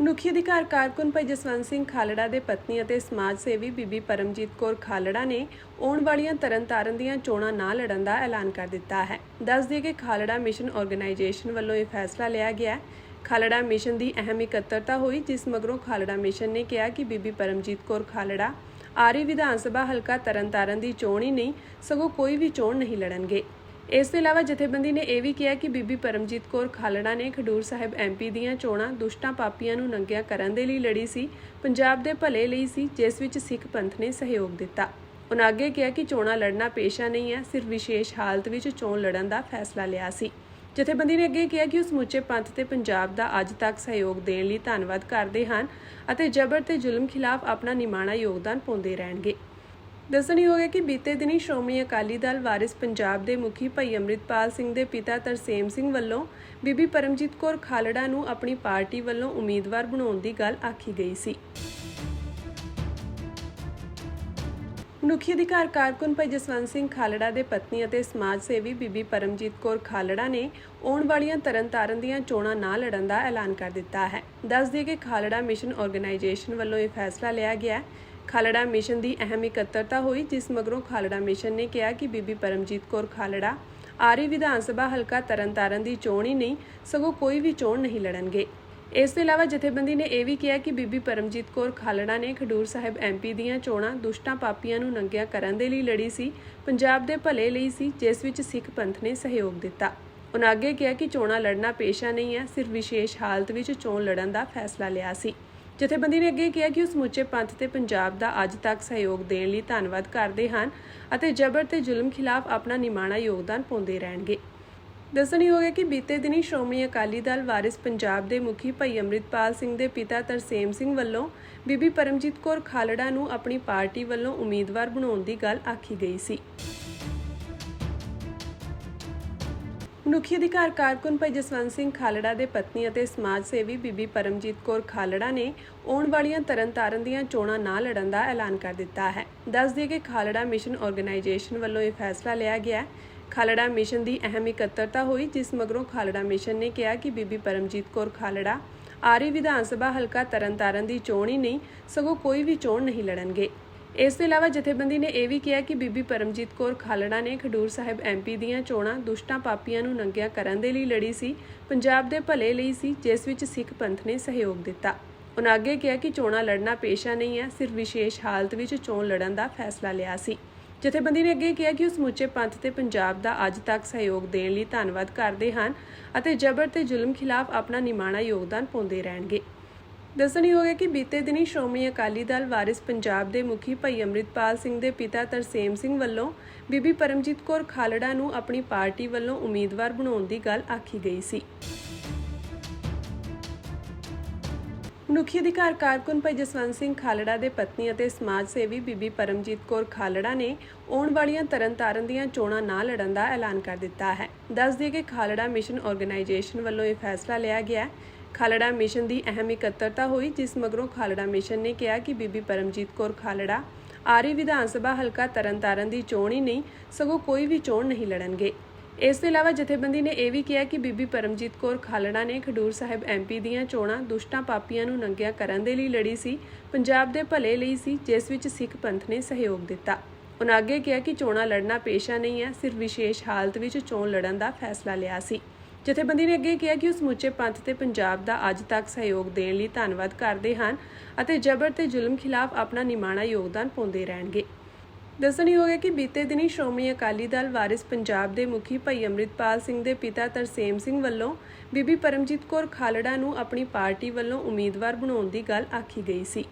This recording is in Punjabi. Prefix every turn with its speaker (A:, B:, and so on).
A: ਮਨੁੱਖੀ ਅਧਿਕਾਰ ਕਾਰਕੁਨ ਭਾਈ ਜਸਵੰਤ ਸਿੰਘ ਖਾਲੜਾ ਦੇ ਪਤਨੀ ਅਤੇ ਸਮਾਜ ਸੇਵੀ ਬੀਬੀ ਪਰਮਜੀਤ ਕੌਰ ਖਾਲੜਾ ਨੇ ਆਉਣ ਵਾਲੀਆਂ ਤਰਨਤਾਰਨ ਦੀਆਂ ਚੋਣਾਂ ਨਾ ਲੜਨ ਦਾ ਐਲਾਨ ਕਰ ਦਿੱਤਾ ਹੈ। ਦੱਸ ਦਈਏ ਕਿ ਖਾਲੜਾ ਮਿਸ਼ਨ ਆਰਗੇਨਾਈਜੇਸ਼ਨ ਵੱਲੋਂ ਇਹ ਫੈਸਲਾ ਲਿਆ ਗਿਆ ਹੈ। ਖਾਲੜਾ ਮਿਸ਼ਨ ਦੀ ਅਹਿਮ ਇਕੱਤਰਤਾ ਹੋਈ, ਜਿਸ ਮਗਰੋਂ ਖਾਲੜਾ ਮਿਸ਼ਨ ਨੇ ਕਿਹਾ ਕਿ ਬੀਬੀ ਪਰਮਜੀਤ ਕੌਰ ਖਾਲੜਾ ਆਰੀ ਵਿਧਾਨ ਸਭਾ ਹਲਕਾ ਤਰਨਤਾਰਨ ਦੀ ਚੋਣ ਹੀ ਨਹੀਂ, ਸਗੋਂ ਕੋਈ ਵੀ ਚੋਣ ਨਹੀਂ ਲੜਨਗੇ। ਇਸ ਤੋਂ ਇਲਾਵਾ ਜਥੇਬੰਦੀ ਨੇ ਇਹ ਵੀ ਕਿਹਾ ਕਿ ਬੀਬੀ ਪਰਮਜੀਤ ਕੌਰ ਖਾਲੜਾ ਨੇ ਖਡੂਰ ਸਾਹਿਬ ਐਮਪੀ ਦੀਆਂ ਚੋਣਾਂ ਦੁਸ਼ਟਾਂ ਪਾਪੀਆਂ ਨੂੰ ਨੰਗਿਆ ਕਰਨ ਦੇ ਲਈ ਲੜੀ ਸੀ, ਪੰਜਾਬ ਦੇ ਭਲੇ ਲਈ ਸੀ, ਜਿਸ ਵਿੱਚ ਸਿੱਖ ਪੰਥ ਨੇ ਸਹਿਯੋਗ ਦਿੱਤਾ। ਉਨ੍ਹਾਂ ਅੱਗੇ ਕਿਹਾ ਕਿ ਚੋਣਾਂ ਲੜਨਾ ਪੇਸ਼ਾ ਨਹੀਂ ਹੈ, ਸਿਰਫ ਵਿਸ਼ੇਸ਼ ਹਾਲਤ ਵਿੱਚ ਚੋਣ ਲੜਨ ਦਾ ਫੈਸਲਾ ਲਿਆ ਸੀ। ਜਥੇਬੰਦੀ ਨੇ ਅੱਗੇ ਕਿਹਾ ਕਿ ਉਹ ਸਮੁੱਚੇ ਪੰਥ ਤੇ ਪੰਜਾਬ ਦਾ ਅੱਜ ਤੱਕ ਸਹਿਯੋਗ ਦੇਣ ਲਈ ਧੰਨਵਾਦ ਕਰਦੇ ਹਨ ਅਤੇ ਜ਼ਬਰ ਤੇ ਜ਼ੁਲਮ ਖਿਲਾਫ ਆਪਣਾ ਨਿਮਾਣਾ ਯੋਗਦਾਨ ਪਾਉਂਦੇ ਰਹਿਣਗੇ। ਦੱਸਣਯੋਗ ਹੈ ਕਿ ਬੀਤੇ ਦਿਨੀ ਸ਼੍ਰੋਮਣੀ ਅਕਾਲੀ ਦਲ ਵਾਰਿਸ ਪੰਜਾਬ ਦੇ ਮੁਖੀ ਭਾਈ ਅੰਮ੍ਰਿਤਪਾਲ ਸਿੰਘ ਦੇ ਪਿਤਾ ਤਰਸੇਮ ਸਿੰਘ ਵੱਲੋਂ ਬੀਬੀ ਪਰਮਜੀਤ ਕੌਰ ਖਾਲੜਾ ਨੂੰ ਆਪਣੀ ਪਾਰਟੀ ਵੱਲੋਂ ਉਮੀਦਵਾਰ ਬਣਾਉਣ ਦੀ ਗੱਲ ਆਖੀ ਗਈ ਸੀ। ਮਨੁੱਖੀ ਅਧਿਕਾਰ ਕਾਰਕੁਨ ਭਾਈ ਜਸਵੰਤ ਸਿੰਘ ਖਾਲੜਾ ਦੇ ਪਤਨੀ ਅਤੇ ਸਮਾਜ ਸੇਵੀ ਬੀਬੀ ਪਰਮਜੀਤ ਕੌਰ ਖਾਲੜਾ ਨੇ ਆਉਣ ਵਾਲੀਆਂ ਤਰਨਤਾਰਨ ਦੀਆਂ ਚੋਣਾਂ ਨਾ ਲੜਨ ਦਾ ਐਲਾਨ ਕਰ ਦਿੱਤਾ ਹੈ। ਦੱਸ ਦਈਏ ਕਿ ਖਾਲੜਾ ਮਿਸ਼ਨ ਆਰਗੇਨਾਈਜੇਸ਼ਨ ਵੱਲੋਂ ਇਹ ਫੈਸਲਾ ਲਿਆ ਗਿਆ ਖਾਲੜਾ ਮਿਸ਼ਨ ਦੀ ਅਹਿਮ ਇਕੱਤਰਤਾ ਹੋਈ, ਜਿਸ ਮਗਰੋਂ ਖਾਲੜਾ ਮਿਸ਼ਨ ਨੇ ਕਿਹਾ ਕਿ ਬੀਬੀ ਪਰਮਜੀਤ ਕੌਰ ਖਾਲੜਾ ਆਰੀ ਵਿਧਾਨ ਸਭਾ ਹਲਕਾ ਤਰਨਤਾਰਨ ਦੀ ਚੋਣ ਹੀ ਨਹੀਂ, ਸਗੋਂ ਕੋਈ ਵੀ ਚੋਣ ਨਹੀਂ ਲੜਨਗੇ। ਇਸ ਤੋਂ ਇਲਾਵਾ ਜਥੇਬੰਦੀ ਨੇ ਇਹ ਵੀ ਕਿਹਾ ਕਿ ਬੀਬੀ ਪਰਮਜੀਤ ਕੌਰ ਖਾਲੜਾ ਨੇ ਖਡੂਰ ਸਾਹਿਬ ਐਮਪੀ ਦੀਆਂ ਚੋਣਾਂ ਦੁਸ਼ਟਾਂ ਪਾਪੀਆਂ ਨੂੰ ਨੰਗਿਆ ਕਰਨ ਦੇ ਲਈ ਲੜੀ ਸੀ, ਪੰਜਾਬ ਦੇ ਭਲੇ ਲਈ ਸੀ, ਜਿਸ ਵਿੱਚ ਸਿੱਖ ਪੰਥ ਨੇ ਸਹਿਯੋਗ ਦਿੱਤਾ। ਉਹਨਾਂ ਅੱਗੇ ਕਿਹਾ ਕਿ ਚੋਣਾਂ ਲੜਨਾ ਪੇਸ਼ਾ ਨਹੀਂ ਹੈ, ਸਿਰਫ ਵਿਸ਼ੇਸ਼ ਹਾਲਤ ਵਿੱਚ ਚੋਣ ਲੜਨ ਦਾ ਫੈਸਲਾ ਲਿਆ ਸੀ। ਜਥੇਬੰਦੀ ਨੇ ਅੱਗੇ ਕਿਹਾ ਕਿ ਉਹ ਸਮੁੱਚੇ ਪੰਥ ਤੇ ਪੰਜਾਬ ਦਾ ਅੱਜ ਤੱਕ ਸਹਿਯੋਗ ਦੇਣ ਲਈ ਧੰਨਵਾਦ ਕਰਦੇ ਹਨ ਅਤੇ ਜ਼ਬਰ ਤੇ ਜ਼ੁਲਮ ਖਿਲਾਫ ਆਪਣਾ ਨਿਮਾਣਾ ਯੋਗਦਾਨ ਪਾਉਂਦੇ ਰਹਿਣਗੇ। ਦੱਸਣਯੋਗ ਹੈ ਕਿ ਬੀਤੇ ਦਿਨੀ ਸ਼੍ਰੋਮਣੀ ਅਕਾਲੀ ਦਲ ਵਾਰਿਸ ਪੰਜਾਬ ਦੇ ਮੁਖੀ ਭਾਈ ਅੰਮ੍ਰਿਤਪਾਲ ਸਿੰਘ ਦੇ ਪਿਤਾ ਤਰਸੇਮ ਸਿੰਘ ਵੱਲੋਂ ਬੀਬੀ ਪਰਮਜੀਤ ਕੌਰ ਖਾਲੜਾ ਨੂੰ ਆਪਣੀ ਪਾਰਟੀ ਵੱਲੋਂ ਉਮੀਦਵਾਰ ਬਣਾਉਣ ਦੀ ਗੱਲ ਆਖੀ ਗਈ ਸੀ। ਮਨੁੱਖੀ ਅਧਿਕਾਰ ਕਾਰਕੁਨ ਭਾਈ ਜਸਵੰਤ ਸਿੰਘ ਖਾਲੜਾ ਦੇ ਪਤਨੀ ਅਤੇ ਸਮਾਜ ਸੇਵੀ ਬੀਬੀ ਪਰਮਜੀਤ ਕੌਰ ਖਾਲੜਾ ਨੇ ਆਉਣ ਵਾਲੀਆਂ ਤਰਨਤਾਰਨ ਦੀਆਂ ਚੋਣਾਂ ਨਾ ਲੜਨ ਦਾ ਐਲਾਨ ਕਰ ਦਿੱਤਾ ਹੈ। ਦੱਸ ਦਈਏ ਕਿ ਖਾਲੜਾ ਮਿਸ਼ਨ ਆਰਗੇਨਾਈਜੇਸ਼ਨ ਵੱਲੋਂ ਇਹ ਫੈਸਲਾ ਲਿਆ ਗਿਆ ਖਾਲੜਾ ਮਿਸ਼ਨ ਦੀ ਅਹਿਮ ਇਕੱਤਰਤਾ ਹੋਈ, ਜਿਸ ਮਗਰੋਂ ਖਾਲੜਾ ਮਿਸ਼ਨ ਨੇ ਕਿਹਾ ਕਿ ਬੀਬੀ ਪਰਮਜੀਤ ਕੌਰ ਖਾਲੜਾ ਆਰੀ ਵਿਧਾਨ ਸਭਾ ਹਲਕਾ ਤਰਨਤਾਰਨ ਦੀ ਚੋਣ ਹੀ ਨਹੀਂ, ਸਗੋਂ ਕੋਈ ਵੀ ਚੋਣ ਨਹੀਂ ਲੜਨਗੇ। ਇਸ ਤੋਂ ਇਲਾਵਾ ਜਥੇਬੰਦੀ ਨੇ ਇਹ ਵੀ ਕਿਹਾ ਕਿ ਬੀਬੀ ਪਰਮਜੀਤ ਕੌਰ ਖਾਲੜਾ ਨੇ ਖਡੂਰ ਸਾਹਿਬ ਐਮਪੀ ਦੀਆਂ ਚੋਣਾਂ ਦੁਸ਼ਟਾਂ ਪਾਪੀਆਂ ਨੂੰ ਨੰਗਿਆ ਕਰਨ ਦੇ ਲਈ ਲੜੀ ਸੀ, ਪੰਜਾਬ ਦੇ ਭਲੇ ਲਈ ਸੀ, ਜਿਸ ਵਿੱਚ ਸਿੱਖ ਪੰਥ ਨੇ ਸਹਿਯੋਗ ਦਿੱਤਾ। ਉਹਨਾਂ ਅੱਗੇ ਕਿਹਾ ਕਿ ਚੋਣਾਂ ਲੜਨਾ ਪੇਸ਼ਾ ਨਹੀਂ ਹੈ, ਸਿਰਫ ਵਿਸ਼ੇਸ਼ ਹਾਲਤ ਵਿੱਚ ਚੋਣ ਲੜਨ ਦਾ ਫੈਸਲਾ ਲਿਆ ਸੀ। ਜਥੇਬੰਦੀ ਨੇ ਅੱਗੇ ਕਿਹਾ ਕਿ ਉਹ ਸਮੁੱਚੇ ਪੰਥ ਤੇ ਪੰਜਾਬ ਦਾ ਅੱਜ ਤੱਕ ਸਹਿਯੋਗ ਦੇਣ ਲਈ ਧੰਨਵਾਦ ਕਰਦੇ ਹਨ ਅਤੇ ਜ਼ਬਰ ਤੇ ਜ਼ੁਲਮ ਖਿਲਾਫ ਆਪਣਾ ਨਿਮਾਣਾ ਯੋਗਦਾਨ ਪਾਉਂਦੇ ਰਹਿਣਗੇ। ਦੱਸਣਯੋਗ ਹੈ ਕਿ ਬੀਤੇ ਦਿਨੀ ਸ਼੍ਰੋਮਣੀ ਅਕਾਲੀ ਦਲ ਵਾਰਿਸ ਪੰਜਾਬ ਦੇ ਮੁਖੀ ਭਾਈ ਅੰਮ੍ਰਿਤਪਾਲ ਸਿੰਘ ਦੇ ਪਿਤਾ ਤਰਸੇਮ ਸਿੰਘ ਵੱਲੋਂ ਬੀਬੀ ਪਰਮਜੀਤ ਕੌਰ ਖਾਲੜਾ ਨੂੰ ਆਪਣੀ ਪਾਰਟੀ ਵੱਲੋਂ ਉਮੀਦਵਾਰ ਬਣਾਉਣ ਦੀ ਗੱਲ ਆਖੀ ਗਈ ਸੀ। ਮਨੁੱਖੀ ਅਧਿਕਾਰ ਕਾਰਕੁਨ ਭਾਈ ਜਸਵੰਤ ਸਿੰਘ ਖਾਲੜਾ ਦੇ ਪਤਨੀ ਅਤੇ ਸਮਾਜ ਸੇਵੀ ਬੀਬੀ ਪਰਮਜੀਤ ਕੌਰ ਖਾਲੜਾ ਨੇ ਆਉਣ ਵਾਲੀਆਂ ਤਰਨਤਾਰਨ ਦੀਆਂ ਚੋਣਾਂ ਨਾ ਲੜਨ ਦਾ ਐਲਾਨ ਕਰ ਦਿੱਤਾ ਹੈ। ਦੱਸ ਦਈਏ ਕਿ ਖਾਲੜਾ ਮਿਸ਼ਨ ਆਰਗੇਨਾਈਜੇਸ਼ਨ ਵੱਲੋਂ ਇਹ ਫੈਸਲਾ ਲਿਆ ਗਿਆ ਖਾਲੜਾ ਮਿਸ਼ਨ ਦੀ ਅਹਿਮ ਇਕੱਤਰਤਾ ਹੋਈ, ਜਿਸ ਮਗਰੋਂ ਖਾਲੜਾ ਮਿਸ਼ਨ ਨੇ ਕਿਹਾ ਕਿ ਬੀਬੀ ਪਰਮਜੀਤ ਕੌਰ ਖਾਲੜਾ ਆਰੀ ਵਿਧਾਨ ਸਭਾ ਹਲਕਾ ਤਰਨਤਾਰਨ ਦੀ ਚੋਣ ਹੀ ਨਹੀਂ, ਸਗੋਂ ਕੋਈ ਵੀ ਚੋਣ ਨਹੀਂ ਲੜਨਗੇ। ਇਸ ਤੋਂ ਇਲਾਵਾ ਜਥੇਬੰਦੀ ਨੇ ਇਹ ਵੀ ਕਿਹਾ ਕਿ ਬੀਬੀ ਪਰਮਜੀਤ ਕੌਰ ਖਾਲੜਾ ਨੇ ਖਡੂਰ ਸਾਹਿਬ ਐਮਪੀ ਦੀਆਂ ਚੋਣਾਂ ਦੁਸ਼ਟਾਂ ਪਾਪੀਆਂ ਨੂੰ ਨੰਗਿਆ ਕਰਨ ਦੇ ਲਈ ਲੜੀ ਸੀ, ਪੰਜਾਬ ਦੇ ਭਲੇ ਲਈ ਸੀ, ਜਿਸ ਵਿੱਚ ਸਿੱਖ ਪੰਥ ਨੇ ਸਹਿਯੋਗ ਦਿੱਤਾ। ਉਹਨਾਂ ਅੱਗੇ ਕਿਹਾ ਕਿ ਚੋਣਾਂ ਲੜਨਾ ਪੇਸ਼ਾ ਨਹੀਂ ਹੈ, ਸਿਰਫ ਵਿਸ਼ੇਸ਼ ਹਾਲਤ ਵਿੱਚ ਚੋਣ ਲੜਨ ਦਾ ਫੈਸਲਾ ਲਿਆ ਸੀ। ਜਥੇਬੰਦੀ ਨੇ ਅੱਗੇ ਕਿਹਾ ਕਿ ਉਹ ਸਮੁੱਚੇ ਪੰਥ ਤੇ ਪੰਜਾਬ ਦਾ ਅੱਜ ਤੱਕ ਸਹਿਯੋਗ ਦੇਣ ਲਈ ਧੰਨਵਾਦ ਕਰਦੇ ਹਨ ਅਤੇ ਜ਼ਬਰ ਤੇ ਜ਼ੁਲਮ ਖਿਲਾਫ ਆਪਣਾ ਨਿਮਾਣਾ ਯੋਗਦਾਨ ਪਾਉਂਦੇ ਰਹਿਣਗੇ। ਦੱਸਣਯੋਗ ਹੈ ਕਿ ਬੀਤੇ ਦਿਨੀ ਸ਼੍ਰੋਮਣੀ ਅਕਾਲੀ ਦਲ ਵਾਰਿਸ ਪੰਜਾਬ ਦੇ ਮੁਖੀ ਭਾਈ ਅੰਮ੍ਰਿਤਪਾਲ ਸਿੰਘ ਦੇ ਪਿਤਾ ਤਰਸੇਮ ਸਿੰਘ ਵੱਲੋਂ ਬੀਬੀ ਪਰਮਜੀਤ ਕੌਰ ਖਾਲੜਾ ਨੂੰ ਆਪਣੀ ਪਾਰਟੀ ਵੱਲੋਂ ਉਮੀਦਵਾਰ ਬਣਾਉਣ ਦੀ ਗੱਲ ਆਖੀ ਗਈ ਸੀ।